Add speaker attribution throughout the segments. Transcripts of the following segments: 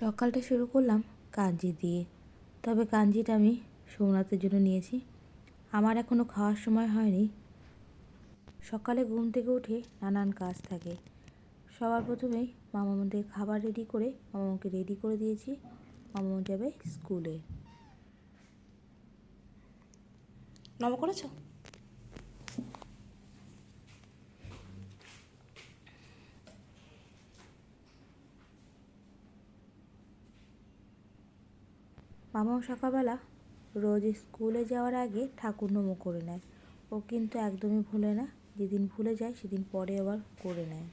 Speaker 1: সকালটা শুরু করলাম কাঞ্জি দিয়ে। তবে কাঞ্জিটা আমি সোমনাথের জন্য নিয়েছি। আমার এখনও খাওয়ার সময় হয়নি। সকালে ঘুম থেকে উঠে নানান কাজ থাকে। সবার প্রথমেই মামাদের খাবার রেডি করে মামাকে রেডি করে দিয়েছি। মামা যাবে স্কুলে।
Speaker 2: নম করেছ?
Speaker 1: মামাও সকালবেলা রোজ স্কুলে যাওয়ার আগে ঠাকুর নমো করে নেয়। ও কিন্তু একদমই ভুলে না, যেদিন ভুলে যায় সেদিন পরে আবার করে নেয়।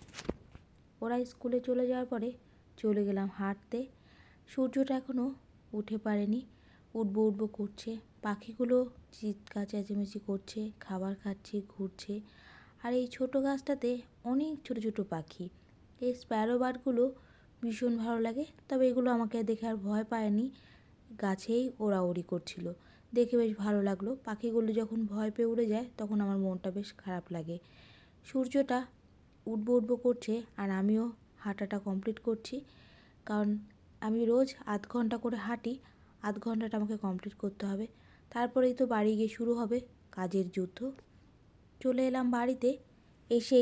Speaker 1: ওরা স্কুলে চলে যাওয়ার পরে চলে গেলাম হাঁটতে। সূর্যটা এখনও উঠে পারেনি উঠবো উঠবো করছে। পাখিগুলো চিৎকার, চেঁচামেচি করছে, খাবার খাচ্ছে, ঘুরছে। আর এই ছোটো গাছটাতে অনেক ছোটো ছোটো পাখি। এই স্প্যারো বার্ডগুলো ভীষণ ভালো লাগে, তবে এগুলো আমাকে দেখে আর ভয় পায়নি। গাছেই ওড়াউড়ি করছিল। দেখে বেশ ভালো লাগল। পাখিগুলো যখন ভয় পেয়ে উড়ে যায়, তখন আমার মনটা বেশ খারাপ লাগে। সূর্যটা উঠবো উঠবো করছে আর আমিও হাঁটাটা কমপ্লিট করছি। কারণ আমি রোজ আধ ঘণ্টা করে হাঁটি, আধ ঘন্টাটা আমাকে কমপ্লিট করতে হবে। তারপরেই তো বাড়ি গিয়ে শুরু হবে কাজের যুদ্ধ। চলে এলাম বাড়িতে। এসে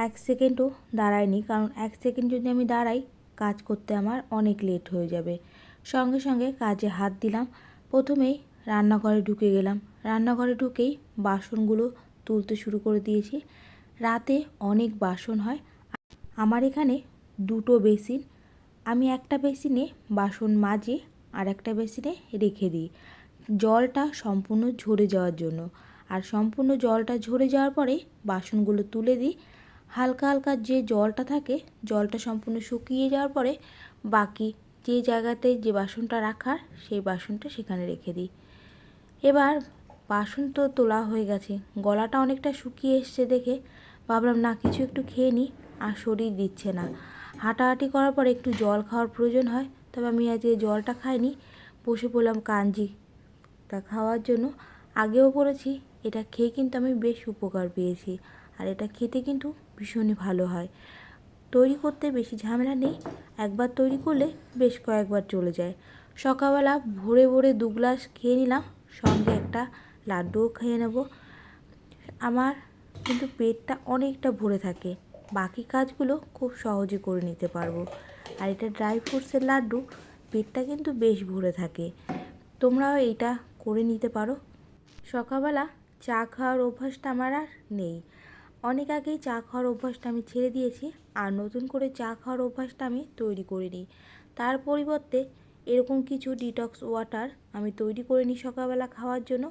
Speaker 1: এক সেকেন্ডও দাঁড়ায়নি। কারণ এক সেকেন্ড যদি আমি দাঁড়াই, কাজ করতে আমার অনেক লেট হয়ে যাবে। সঙ্গে সঙ্গে কাজে হাত দিলাম। প্রথমেই রান্নাঘরে ঢুকে গেলাম। রান্নাঘরে ঢুকেই বাসনগুলো তুলতে শুরু করে দিয়েছি। রাতে অনেক বাসন হয়। আমার এখানে দুটো বেসিন। আমি একটা বেসিনে বাসন মাজি আর একটা বেসিনে রেখে দিই। জলটা সম্পূর্ণ ঝরে যাওয়ার জন্য। আর সম্পূর্ণ জলটা ঝরে যাওয়ার পরে বাসনগুলো তুলে দিই। হালকা হালকা যে জলটা থাকে, জলটা সম্পূর্ণ শুকিয়ে যাওয়ার পরে বাকি যে জায়গাতে যে বাসনটা রাখার, সেই বাসনটা সেখানে রেখে দিই। এবার বাসন তো তোলা হয়ে গেছে, গলাটা অনেকটা শুকিয়ে এসছে দেখে। ভাবলাম, না, কিছু একটু খেয়ে নিই। আর শরীর দিচ্ছে না। হাঁটাহাঁটি করার পর একটু জল খাওয়ার প্রয়োজন হয়, তবে আমি আজকে জলটা খাইনি। বসে পড়লাম কাঞ্জি তা খাওয়ার জন্য। আগেও বলেছি, এটা খেয়ে কিন্তু আমি বেশ উপকার পেয়েছি। আর এটা খেতে কিন্তু ভীষণই ভালো হয়। তৈরি করতে বেশি ঝামেলা নেই, একবার তৈরি করলে বেশ কয়েকবার চলে যায়। সকালবেলা ভোরে ভোরে দু গ্লাস খেয়ে নিলাম, সঙ্গে একটা লাড্ডুও খেয়ে নেব। আমার কিন্তু পেটটা অনেকটা ভরে থাকে, বাকি কাজগুলো খুব সহজে করে নিতে পারব। আর এটা ড্রাই ফ্রুটসের লাড্ডু, পেটটা কিন্তু বেশ ভরে থাকে। তোমরাও এটা করে নিতে পারো। সকালবেলা চা খাওয়ার অভ্যাসটা আমার আর নেই। অনেক আগেই চা খাওয়ার অভ্যাসটা আমি ছেড়ে দিয়েছি আর নতুন করে চা খাওয়ার অভ্যাসটা আমি তৈরি করে নিই তার পরিবর্তে এরকম কিছু ডিটক্স ওয়াটার আমি তৈরি করে নিই সকালবেলা খাওয়ার জন্য।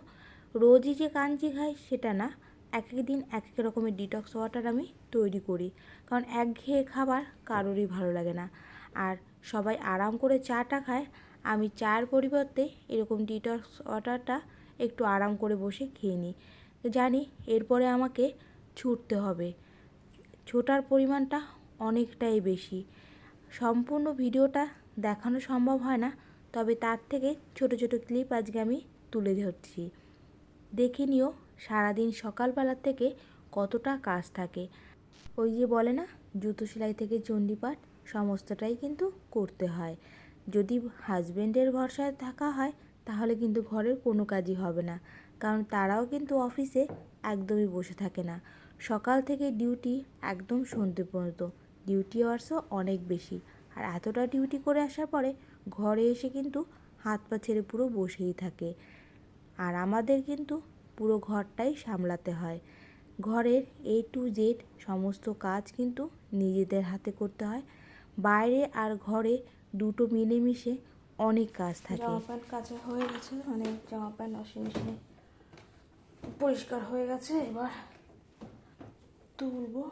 Speaker 1: রোজই যে কাঞ্জি খাই সেটা না, এক এক দিন এক এক রকমের ডিটক্স ওয়াটার আমি তৈরি করি। কারণ একঘেয়ে খাবার কারোরই ভালো লাগে না। আর সবাই আরাম করে চাটা খায়, আমি চার পরিবর্তে এরকম ডিটক্স ওয়াটারটা একটু আরাম করে বসে খেয়ে নিই। জানি এরপরে আমাকে ছুটতে হবে। ছোটার পরিমাণটা অনেকটাই বেশি। সম্পূর্ণ ভিডিওটা দেখানো সম্ভব হয় না, তবে তার থেকে ছোট ছোট ক্লিপ আজকে আমি তুলে ধরছি। দেখে নিও সারাদিন সকালবেলার থেকে কতটা কাজ থাকে। ওই যে বলে না, জুতো সেলাই থেকে চণ্ডীপাঠ সমস্তটাই কিন্তু করতে হয়। যদি হাজব্যান্ডের ভরসায় থাকা হয়, তাহলে কিন্তু ঘরের কোনো কাজই হবে না, কারণ তারাও কিন্তু অফিসে একদমই বসে থাকে না। সকাল থেকে ডিউটি একদম সন্ধ্যে পর্যন্ত। ডিউটি আওয়ার্সও অনেক বেশি। আর এতটা ডিউটি করে আসার পরে ঘরে এসে কিন্তু হাত পা ছেড়ে পুরো বসেই থাকে। আর আমাদের কিন্তু পুরো ঘরটাই সামলাতে হয়। ঘরের এ টু জেড সমস্ত কাজ কিন্তু নিজেদের হাতে করতে হয়। বাইরে আর ঘরে দুটো মিলেমিশে অনেক কাজ থাকে।
Speaker 2: জামা প্যান্ট কাচা হয়ে গেছে মানে জামা প্যান্ট ওয়াশিং মেশিনে পরিষ্কার হয়ে গেছে, এবার তুলবো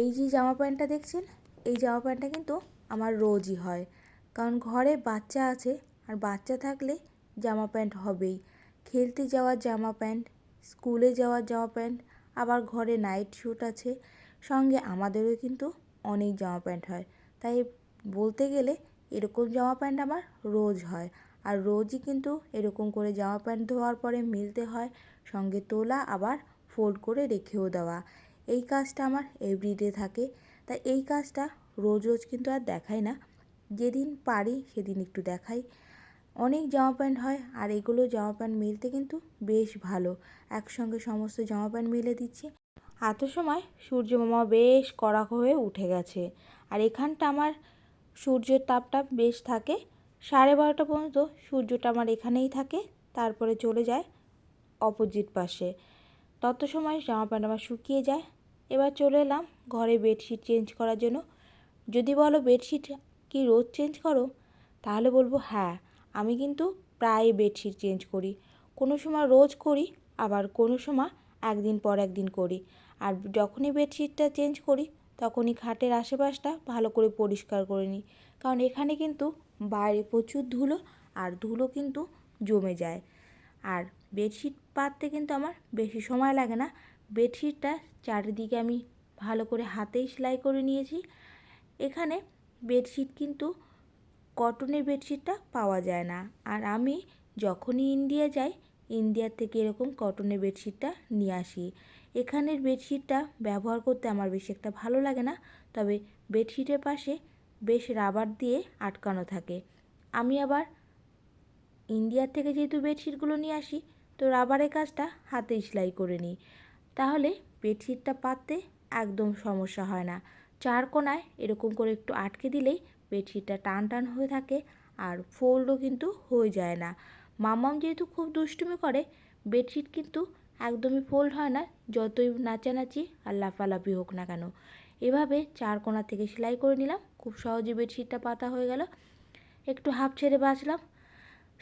Speaker 1: এই যে জামা প্যান্টটা দেখছেন, এই জামা প্যান্টটা কিন্তু আমার রোজই হয়। কারণ ঘরে বাচ্চা আছে, আর বাচ্চা থাকলে জামা প্যান্ট হবেই। খেলতে যাওয়ার জামা প্যান্ট, স্কুলে যাওয়ার জামা প্যান্ট, আবার ঘরে নাইট শ্যুট আছে, সঙ্গে আমাদেরও কিন্তু অনেক জামা প্যান্ট হয়। তাই বলতে গেলে এরকম জামা প্যান্ট আমার রোজ হয়। আর রোজই কিন্তু এরকম করে জামা প্যান্ট ধোয়ার পরে মিলতে হয়, সঙ্গে তোলা আবার ফোল্ড করে রেখেও দেওয়া। এই কাজটা আমার এভরিডে থাকে। তাই এই কাজটা রোজ রোজ কিন্তু আর দেখাই না। যেদিন পারি সেদিন একটু দেখাই। অনেক জামা প্যান্ট হয় আর এগুলো জামা প্যান্ট মেলতে কিন্তু বেশ ভালো। একসঙ্গে সমস্ত জামা প্যান্ট মেলে দিচ্ছি। এত সময় সূর্য মামা বেশ কড়া হয়ে উঠে গেছে। আর এখানটা আমার সূর্যের তাপটা বেশ থাকে। সাড়ে বারোটা পর্যন্ত সূর্যটা আমার এখানেই থাকে। তারপরে চলে যায় অপোজিট পাশে। তত সময় জামা প্যান্ট আমার শুকিয়ে যায়। এবার চলে এলাম ঘরে বেডশিট চেঞ্জ করার জন্য। যদি বলো বেডশিট কি রোজ চেঞ্জ করো? তাহলে বলব হ্যাঁ আমি কিন্তু প্রায় বেডশিট চেঞ্জ করি। কোনো সময় রোজ করি, আবার কোনো সময় একদিন পর একদিন করি। আর যখনই বেডশিটটা চেঞ্জ করি, তখনই খাটের আশেপাশটা ভালো করে পরিষ্কার করে নিই। কারণ এখানে কিন্তু বাইরে প্রচুর ধুলো, আর ধুলো কিন্তু জমে যায়। আর বেডশিট পাততে কিন্তু আমার বেশি সময় লাগে না। বেডশিটটা চারিদিকে আমি ভালো করে হাতেই সেলাই করে নিয়েছি। এখানে বেডশিট কিন্তু কটনের বেডশিটটা পাওয়া যায় না। আর আমি যখনই ইন্ডিয়া যাই ইন্ডিয়ার থেকে এরকম কটনের বেডশিটটা নিয়ে আসি। এখানের বেডশিটটা ব্যবহার করতে আমার বেশি একটা ভালো লাগে না। তবে বেডশিটের পাশে বেশ রাবার দিয়ে আটকানো থাকে। আমি আবার ইন্ডিয়ার থেকে যেহেতু বেডশিটগুলো নিয়ে আসি, তো রাবারের কাজটা হাতেই সেলাই করে নিই। তাহলে বেডশিটটা পাততে একদম সমস্যা হয় না। চার কোনায় এরকম করে একটু আটকে দিলেই বেডশিটটা টান টান হয়ে থাকে আর ফোল্ডও কিন্তু হয়ে যায় না। মামাম যেহেতু খুব দুষ্টুমি করে, বেডশিট কিন্তু একদমই ফোল্ড হয় না, যতই নাচানাচি আর লাফালাফি হোক না কেন। এভাবে চার কোণা থেকে সেলাই করে নিলাম, খুব সহজে বেডশিটটা পাতা হয়ে গেল। একটু হাফ ছেড়ে বাঁচলাম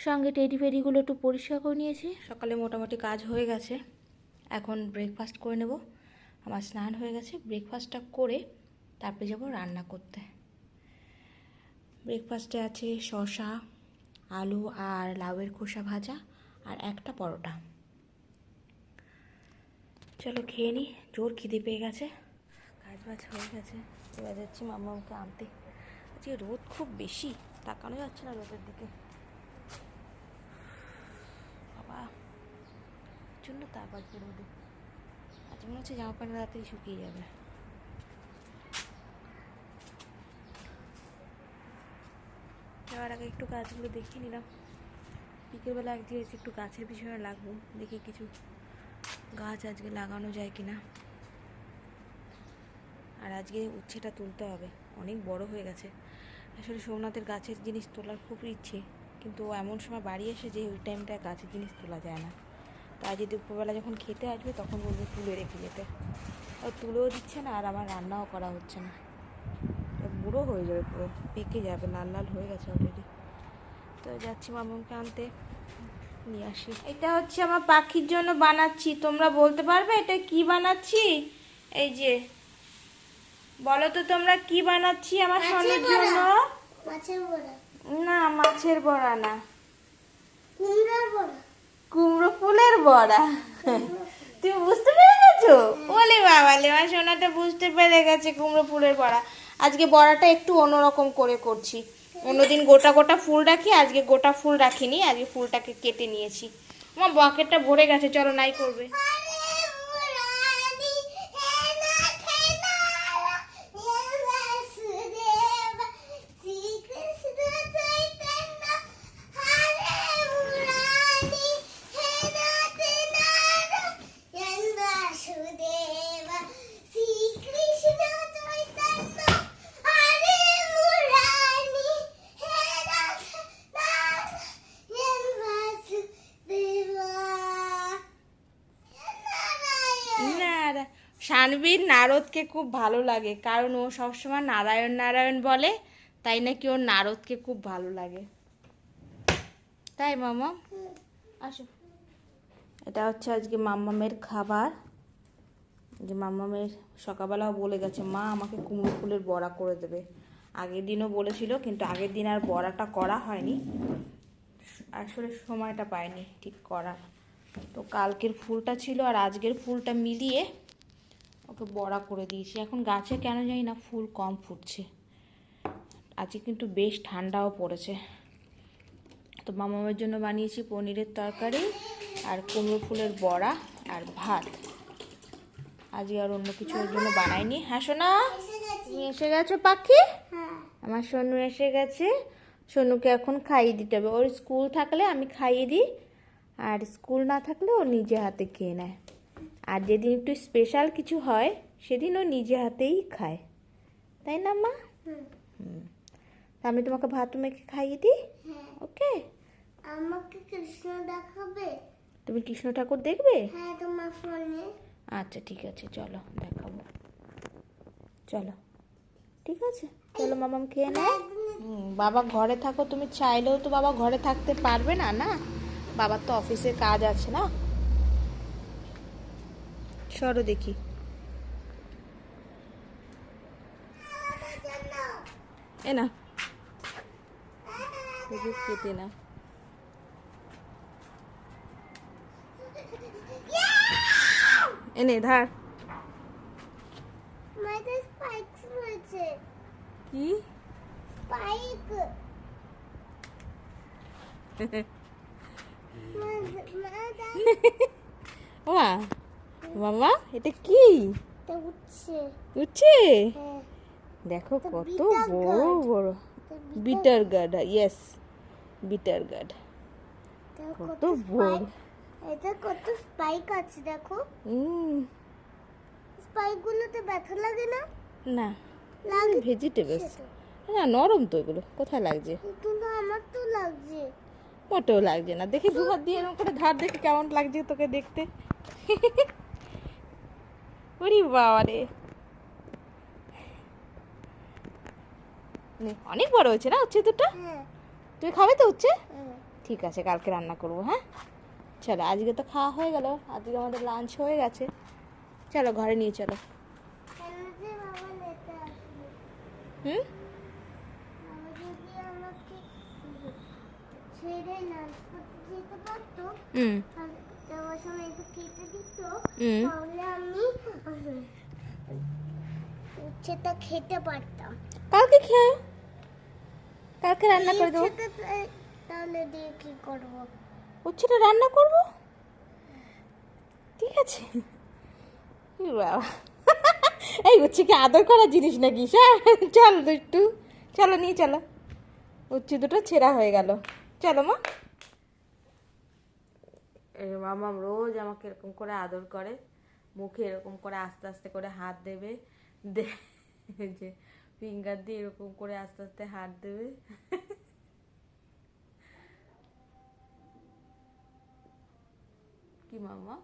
Speaker 1: সঙ্গে টেডি ফেডিগুলো একটু পরিষ্কার করে নিয়েছি। সকালে মোটামুটি কাজ হয়ে গেছে। এখন ব্রেকফাস্ট করে নেব। আমার স্নান হয়ে গেছে। ব্রেকফাস্টটা করে তারপরে যাব রান্না করতে। ব্রেকফাস্টে আছে শসা, আলু আর লাউয়ের খোসা ভাজা আর একটা পরোটা। চলো খেয়ে নিই জোর খিদে পেয়ে গেছে। কাজ বাজ হয়ে গেছে। এবার যাচ্ছি মামাকে আনতে। আজকে রোদ খুব বেশি। তাকানো যাচ্ছে না রোদের দিকে বাবা জন্য তাপ আজকে রোদে আজ মনে হচ্ছে জামা প্যান্ট রাতেই শুকিয়ে যাবে। যাওয়ার আগে একটু গাছগুলো দেখিয়ে নিলাম। বিকেলবেলা একদিন এসে একটু গাছের পিছনে লাগবো, দেখি কিছু গাছ আজকে লাগানো যায় কিনা। আর আজকে উচ্ছেটা তুলতে হবে, অনেক বড় হয়ে গেছে। আসলে সোমনাথের গাছের জিনিস তোলার খুব ইচ্ছে, কিন্তু এমন সময় বাড়ি এসে যে ওই টাইমটা গাছের জিনিস তোলা যায় না। তাই যদি দুপুরবেলা যখন খেতে আসবে তখন বলবে তুলে রেখে যেতে। ও তুলেও দিচ্ছে না আর আমার রান্নাও করা হচ্ছে না। বুড়ো হয়ে যাবে পুরো পেকে যাবে লাল লাল হয়ে গেছে অলরেডি তো যাচ্ছি মামুনকে আনতে নিয়ে আসি।
Speaker 3: এটা হচ্ছে আমার পাখির জন্য বানাচ্ছি তোমরা বলতে পারবে এটা কি বানাচ্ছি? এই যে বলো তো তোমরা কি বানাচ্ছি আমার সোনার জন্য?
Speaker 4: মাছের বড়া।
Speaker 3: না মাছের বড়া না।
Speaker 4: কুমড়ার বড়া।
Speaker 3: কুমড়ো ফুলের বড়া। তুমি বুঝতে পেরে গেছো? ওলে বাবা লে আমার সোনাটা বুঝতে পেরে গেছে কুমড়ো ফুলের বড়া। আজকে বড়াটা একটু অন্যরকম করে করছি। অন্যদিন গোটা গোটা ফুল রাখি, আজকে গোটা ফুল রাখিনি, আজকে ফুলটাকে কেটে নিয়েছি। আমার বকেটটা ভরে গেছে, চলো নাই করবে। সানবীর নারদকে খুব ভালো লাগে, কারণ ও সবসময় নারায়ণ নারায়ণ বলে, তাই নাকি ওর নারদকে খুব ভালো লাগে। তাই মামা? আসো। এটা হচ্ছে আজকে মাম্মামের খাবার। যে মাম্মামের সকালবেলাও বলে গেছে, মা, আমাকে কুমড়ো ফুলের বড়া করে দেবে। আগের দিনও বলেছিল, কিন্তু আগের দিন আর বড়াটা করা হয়নি। আসলে সময়টা পায়নি ঠিক করার। তো কালকের ফুলটা ছিল আর আজকের ফুলটা মিলিয়ে ওকে বড়া করে দিয়েছি। এখন গাছে কেন জানি না ফুল কম ফুটছে। আজকে কিন্তু বেশ ঠান্ডাও পড়েছে। তো মামামের জন্য বানিয়েছি পনিরের তরকারি আর কুমড়ো ফুলের বড়া আর ভাত। আজকে আর অন্য কিছু ওর জন্য বানাইনি। হ্যাঁ শোনা
Speaker 1: তুমি এসে গেছো পাখি?
Speaker 3: হ্যাঁ।
Speaker 1: আমার সোনু এসে গেছে। সোনুকে এখন খাইয়ে দিতে হবে। ওর স্কুল থাকলে আমি খাইয়ে দিই। আর স্কুল না থাকলে ও নিজে হাতে খেয়ে নেয়। আর যেদিন একটু স্পেশাল কিছু হয় সেদিন ও নিজে হাতেই খায়। তাই না মা? আমি তোমাকে ভাত মেখে খাইয়ে দিই?
Speaker 3: হ্যাঁ।
Speaker 1: ওকে?
Speaker 3: আমাকে কৃষ্ণ দেখাবে?
Speaker 1: তুমি কৃষ্ণ ঠাকুর দেখবে?
Speaker 3: হ্যাঁ তোমার ফোনে
Speaker 1: আচ্ছা ঠিক আছে চলো দেখাবো। চলো। ঠিক আছে? চলো মামাম খেয়ে নাও। বাবা ঘরে থাকো তুমি চাইলেও তো বাবা ঘরে থাকতে পারবে না না? বাবার তো অফিসে কাজ আছে না? সরো দেখি। এ না। কেটে না। এনে ধার। কি?
Speaker 3: স্পাইক
Speaker 1: মামা এটা কি?
Speaker 3: উঠছে হ্যাঁ।
Speaker 1: দেখো কত বড় বড়। Bitter gourd. Yes bitter gourd. কত বড়।
Speaker 3: এটা কত স্পাইক আছে দেখো।
Speaker 1: উম,
Speaker 3: স্পাইক গুলোতে ব্যথা লাগে না?
Speaker 1: না
Speaker 3: লাগে
Speaker 1: ভেজিটেবলস না নরম তো এগুলো কোথায় লাগছে?
Speaker 3: কিন্তু আমার তো লাগছে।
Speaker 1: মোটেও লাগছে না। দেখি দু হাত দিয়ে এরকম করে ধার দেখে কেমন লাগছে তোকে দেখতে। ওরে বাবা রে নে, অনেক বড় হয়েছে না হচ্ছে দুটো? তুই খাবে তো হচ্ছে ঠিক আছে কালকে রান্না করব হ্যাঁ? চলো আজকে তো খাওয়া হয়ে গেল আজকে আমাদের লাঞ্চ হয়ে গেছে। চলো ঘরে নিয়ে চলো। হুম? হুম।
Speaker 3: খেতে দিত তাহলে আমি উচ্ছেটা খেতে পারতাম।
Speaker 1: কালকে খেয়ে কালকে রান্না করে দেবো।
Speaker 3: উচ্ছেটা তা- তাহলে দিয়ে কি করব?
Speaker 1: উচ্ছেটা রান্না করব? ঠিক আছে। বাবা। এই উচ্ছে কি আদর করার জিনিস নাকি? চল একটু চলো নিয়ে চলো। উচ্ছে দুটো ছেঁড়া হয়ে গেল। চলো মা। মামাম রোজ আমাকে এরকম করে আদর করে, মুখে এরকম করে আস্তে আস্তে করে হাত দেবে যে ফিঙ্গার দিয়ে এরকম করে আস্তে আস্তে হাত দেবে। কি মামা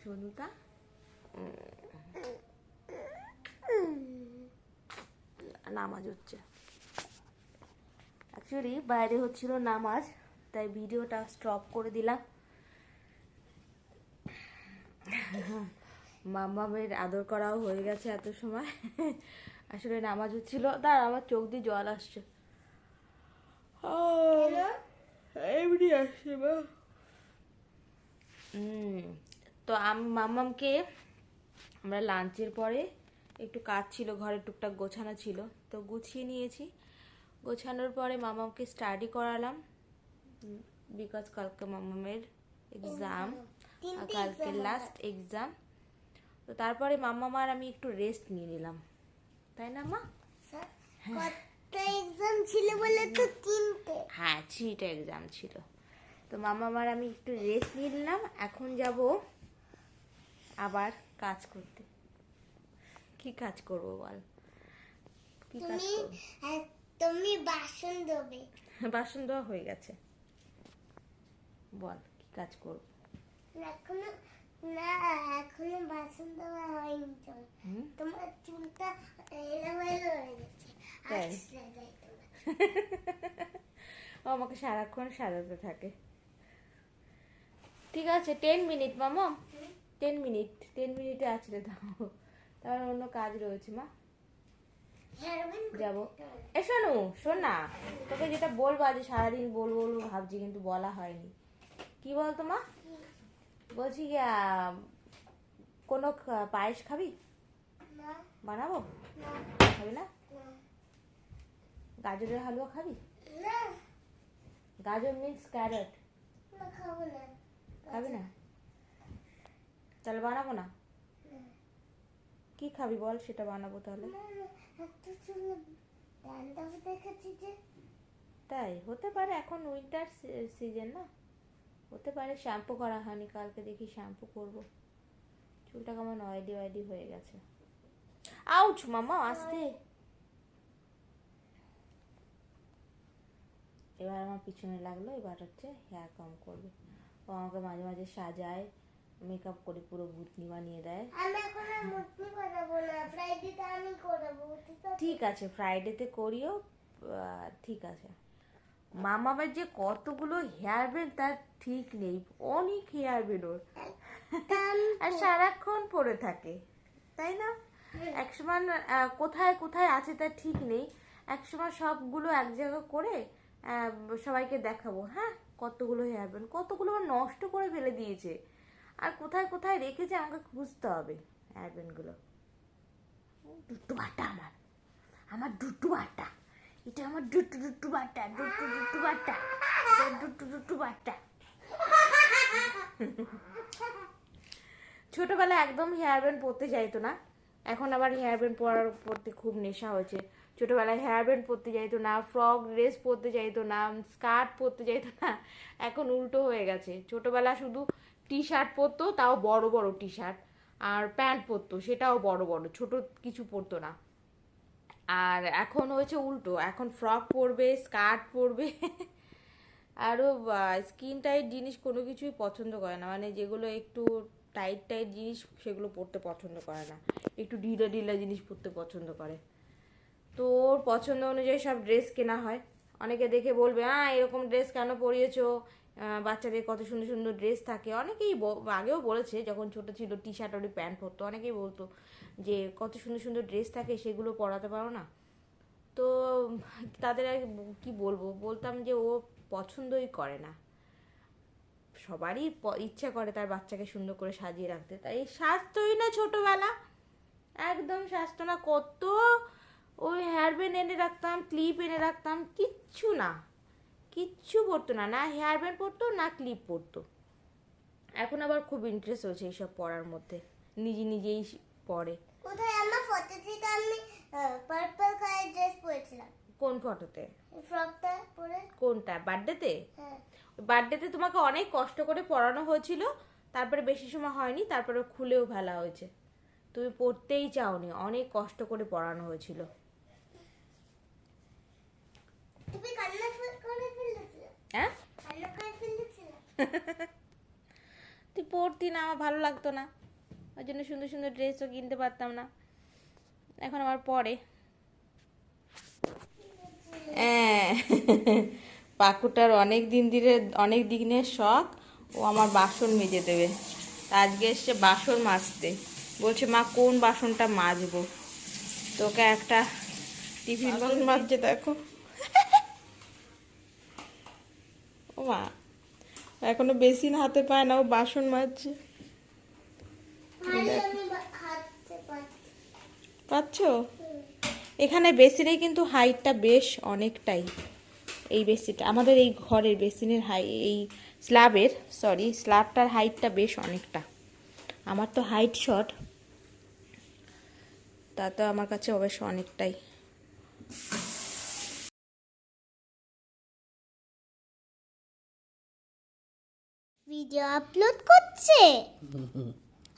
Speaker 1: সোনুটা নামাজ হচ্ছে। অ্যাকচুয়ালি বাইরে হচ্ছিল নামাজ, তাই ভিডিওটা স্টপ করে দিলাম। মামামের আদর করাও হয়ে গেছে এত সময়। আসলে নামাজ হচ্ছিল। তার আমার চোখ দিয়ে জল আসছে। এমনি আসছে তো আমি মাম্মামকে আমরা লাঞ্চের পরে একটু কাজ ছিল ঘরে টুকটাক গোছানো ছিল। তো গুছিয়ে নিয়েছি। গোছানোর পরে মামামকে স্টাডি করালাম। বিকজ কালকে মামামের এক্সাম কালকে লাস্ট এক্সাম তো তারপরে মাম্মা মার আমি একটু রেস্ট নিয়ে নিলাম। তাই না মা?
Speaker 3: এক্সাম ছিল বলে তো তিনটে?
Speaker 1: হ্যাঁ থ্রিটা এক্সাম ছিল। তো মামা মার আমি একটু রেস্ট নিয়ে নিলাম। এখন যাব আবার কাজ করতে। কি কাজ করব বল? কি কাজ
Speaker 3: তুমি তুমি বাসন দেবে
Speaker 1: বাসন দেওয়া হয়ে গেছে। বল কি কাজ করব?
Speaker 3: এখনও না এখনও বাসন দেওয়া হয়নি তো। তোমার চুলটা এলোমেলো হয়ে গেছে।
Speaker 1: ও আমাকে সারাক্ষণ সাজাতে থাকে। ঠিক আছে টেন মিনিট মামা। টেন মিনিট টেন মিনিটে আছড়ে দাও। তার অন্য কাজ রয়েছে মা। যাব। এ শোনো শোন না। তোকে যেটা বলব আজ সারাদিন বলব বলব ভাবছি কিন্তু বলা হয়নি। কি বলতো মা? বলছি কোনো পায়েস খাবি? বানাবো? খাবি না? গাজরের হালুয়া খাবি?
Speaker 3: না।
Speaker 1: গাজর মিক্স ক্যারট।
Speaker 3: খাবি না।
Speaker 1: তাহলে বানাবো না? কি খাবি বল সেটা বানাবো তাহলে। তাই হতে পারে এখন উইন্টার সিজন না। হতে পারে শ্যাম্পু করা হয়নি কালকে দেখি শ্যাম্পু করব। চুলটা কেমন অয়েলি অয়েলি হয়ে গেছে। আউচ মামা আসতে। এবার আমার পিছনে লাগল এবার হচ্ছে হেয়ার কাম করবে। ও আমাকে মাঝে মাঝে সাজায় মেকআপ করে পুরো ভূতনি বানিয়ে দেয়।
Speaker 3: আমি এখন মুটনি না ফ্রাইডেতে আমি করাবো ঠিক আছে?
Speaker 1: ঠিক আছে ফ্রাইডেতে করিও ঠিক আছে। মামাবার যে কতগুলো হেয়ার ব্যান্ড তার ঠিক নেই। অনেক হেয়ার ব্যান্ড ওর। আর সারাক্ষণ পরে থাকে। তাই না? একসময় আহ, কোথায় কোথায় আছে তার ঠিক নেই। একসময় সবগুলো এক জায়গা করে সবাইকে দেখাবো। হ্যাঁ? কতগুলো হেয়ার ব্যান্ড কতগুলো আবার নষ্ট করে ফেলে দিয়েছে। আর কোথায় কোথায় রেখেছে আমাকে খুঁজতে হবে হেয়ার ব্যান্ডগুলো দুট্টু বাটা আমার। আমার দুট্টু বাটা এটা আমার দুট্টু দুট্টু বাটা দুট্টু দুট্টু বাটা, এটা দুট্টু দুট্টু বাটা। ছোটবেলায় একদম হেয়ার ব্যান্ড পরতে চাইতো না, এখন আবার হেয়ার ব্যান্ড পরার প্রতি খুব নেশা হয়েছে। ছোটবেলায় হেয়ার ব্যান্ড পরতে চাইতো না ফ্রক ড্রেস পরতে চাইতো না স্কার্ট পরতে চাইতো না, এখন উল্টো হয়ে গেছে। ছোটবেলা শুধু টি শার্ট পরতো, তাও বড় বড় টি শার্ট আর প্যান্ট পরতো, সেটাও বড় বড়, ছোট কিছু পরতো না। আর এখন হয়েছে উল্টো, এখন ফ্রক পরবে স্কার্ট পরবে আরও স্কিন টাইট জিনিস কোনো কিছুই পছন্দ করে না। মানে যেগুলো একটু টাইট টাইট জিনিস সেগুলো পরতে পছন্দ করে না। একটু ঢিলা ঢিলা জিনিস পরতে পছন্দ করে। তো ওর পছন্দ অনুযায়ী সব ড্রেস কেনা হয়। অনেকে দেখে বলবে হ্যাঁ এরকম ড্রেস কেন পরিয়েছো? বাচ্চাদের কত সুন্দর সুন্দর ড্রেস থাকে। অনেকেই আগেও বলেছে, যখন ছোট ছিল টি শার্ট আর প্যান্ট পরতো, অনেকেই বলতো যে কত সুন্দর সুন্দর ড্রেস থাকে, সেগুলো পরাতে পারো না। তো তাদের আর কি বলব? বলতাম যে ও পছন্দই করে না। সবারই ইচ্ছা করে তার বাচ্চাকে সুন্দর করে সাজিয়ে রাখতে। তাই সাজতোই না ছোটবেলা। একদম সাজতো না। কত ওই হেয়ার ব্যান্ড এনে রাখতাম ক্লিপ এনে রাখতাম, কিচ্ছু না। কিচ্ছু পরতো না না হেয়ার ব্যান্ড পরতো না ক্লিপ পরতো এখন আবার খুব ইন্টারেস্ট হয়েছে এইসব পড়ার মধ্যে নিজে নিজেই পরে
Speaker 3: কোথায় আমার ফটোটিতে আমি পার্পল কালার ড্রেস পরেছিলাম।
Speaker 1: কোন ফটোতে
Speaker 3: ফ্রকটা পরে।
Speaker 1: কোনটা? বার্থডেতে
Speaker 3: হ্যাঁ।
Speaker 1: বার্থডেতে তোমাকে অনেক কষ্ট করে পড়ানো হয়েছিল তারপরে বেশি সময় হয়নি তারপরে খুলেও ফেলা হয়েছে। তুমি পড়তেই চাওনি অনেক কষ্ট করে পড়ানো হয়েছিল
Speaker 3: তুমি কান্না ফে- করে ফেলেছিলে
Speaker 1: হ্যাঁ? তুই পড়তি না আমার ভালো লাগতো না। ওই জন্য সুন্দর সুন্দর ড্রেসও কিনতে পারতাম না। এখন আমার পরে। হ্যাঁ পাকুটার অনেক দিন ধরে অনেক দিনের শখ ও আমার বাসন মেজে দেবে। আজকে এসছে বাসন মাজতে। বলছে মা কোন বাসনটা মাজবো? তোকে একটা টিফিন বাসন মাজছে দেখো ও মা। এখনও বেসিন হাতে পায় না ও বাসন মাজছে। পাচ্ছ। এখানে বেসিনে কিন্তু হাইটটা বেশ অনেকটাই। এই বেসিনটা আমাদের এই ঘরের বেসিনের হাই এই স্ল্যাবের সরি স্ল্যাবটার হাইটটা বেশ অনেকটা। আমার তো হাইট শর্ট। তা তো আমার কাছে অবশ্য অনেকটাই।
Speaker 3: ভিডিও আপলোড করছে?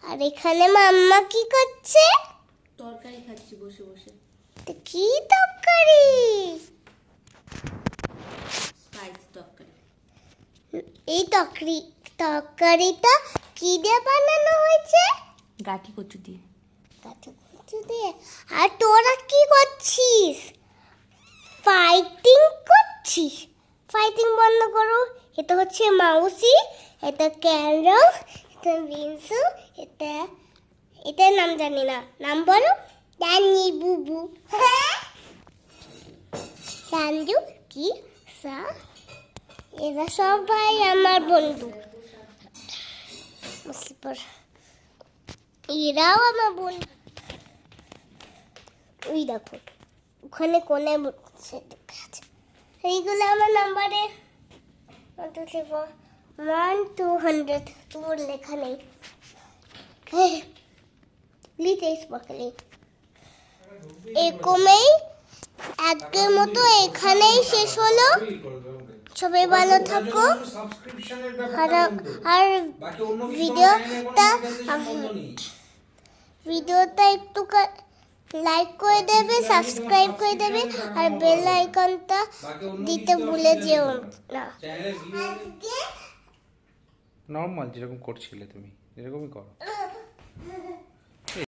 Speaker 3: আর এখানে মাম্মা কি করছে?
Speaker 1: তরকারি খাচ্ছি বসে বসে।
Speaker 3: তো কি তরকারি? এই তরকারি তরকারিটা কি দিয়ে বানানো হয়েছে?
Speaker 1: গাঠি কচু দিয়ে।
Speaker 3: কাঠি কুচু দিয়ে। আর তোরা কি করছিস? ফাইটিং করছিস? ফাইটিং বন্ধ করো। এটা হচ্ছে মাউসি, এটা ক্যারো এটা বিনসু, এটা, এটার নাম জানি না। নাম বলো। জানি বুবু। সাঞ্জু কি? সা? এরা সবাই আমার বন্ধু। এরাও আমার বন্ধু। ওই দেখো, ওখানে কোনে বসে আছে। এইগুলো আমার নাম্বারে one two three four one two hundred তোর লেখা নেই। লিতে স্পার্কলি এরকমই আজকের মতো এখানেই শেষ হলো। সবাই ভালো থাকো। আর আর ভিডিওটা ভিডিওটা একটু লাইক করে দেবে সাবস্ক্রাইব করে দেবে, আর বেল আইকনটা দিতে ভুলে যেও না।
Speaker 5: নর্মাল যেরকম করছিলে তুমি এরকমই করো।